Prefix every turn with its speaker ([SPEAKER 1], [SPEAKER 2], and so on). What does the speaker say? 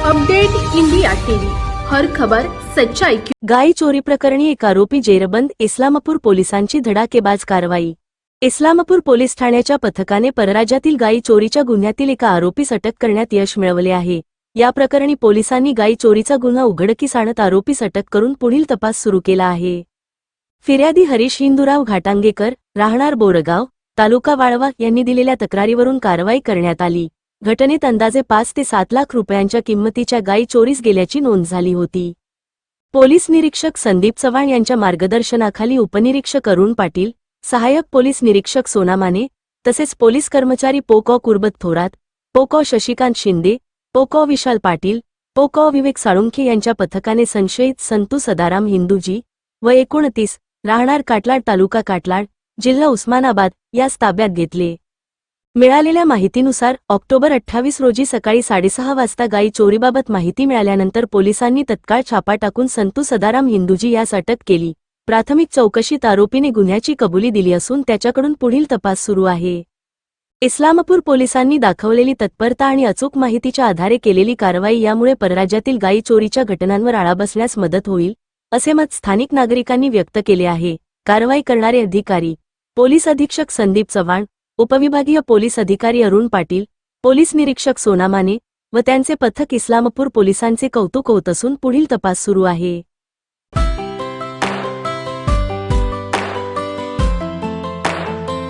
[SPEAKER 1] Update India TV. हर खबर सच्चाई की
[SPEAKER 2] गाई चोरी प्रकरणी एक आरोपी जेरबंद इस्लामपूर पोलिसांची धडाकेबाज कारवाई. इस्लामपूर पोलीस ठाण्याच्या पथकाने परराज्यातील गायी चोरीच्या गुन्ह्यातील एका आरोपीस अटक करण्यात यश मिळवले आहे. या प्रकरणी पोलिसांनी गायी चोरीचा गुन्हा उघडकीस आणत आरोपीस अटक करून पुढील तपास सुरू केला आहे. फिर्यादी हरीश हिंदुराव घाटांगेकर राहणार बोरगाव तालुका वाळवा यांनी दिलेल्या तक्रारीवरून कारवाई करण्यात आली. घटनेत अंदाजे पाच ते सात लाख रुपयांच्या किंमतीच्या गायी चोरीस गेल्याची नोंद झाली होती. पोलीस निरीक्षक संदीप चव्हाण यांच्या मार्गदर्शनाखाली उपनिरीक्षक अरुण पाटील सहाय्यक पोलीस निरीक्षक सोना माने तसेच पोलीस कर्मचारी पोकॉ कुर्बत थोरात पोकॉ शशिकांत शिंदे पोकॉ विशाल पाटील पोकॉ विवेक साळुंखे यांच्या पथकाने संशयित संतू सदाराम हिंदूजी व एकोणतीस राहणार काटलाड तालुका काटलाड जिल्हा उस्मानाबाद यास ताब्यात घेतले. मिळालेल्या माहितीनुसार ऑक्टोबर अठ्ठावीस रोजी सकाळी साडेसहा वाजता गायी चोरीबाबत माहिती मिळाल्यानंतर पोलिसांनी तत्काळ छापा टाकून संतू सदाराम हिंदूजी यास अटक केली. प्राथमिक चौकशीत आरोपीने गुन्ह्याची कबुली दिली असून त्याच्याकडून पुढील तपास सुरू आहे. इस्लामपूर पोलिसांनी दाखवलेली तत्परता आणि अचूक माहितीच्या आधारे केलेली कारवाई यामुळे परराज्यातील गायी चोरीच्या घटनांवर आळा बसण्यास मदत होईल असे मत स्थानिक नागरिकांनी व्यक्त केले आहे. कारवाई करणारे अधिकारी पोलीस अधीक्षक संदीप चव्हाण उपविभागीय पोलीस अधिकारी अरुण पाटील पोलीस निरीक्षक सोना माने व त्यांचे पथक इस्लामपूर पोलिसांचे कौतुक होत असून पुढील तपास सुरू आहे.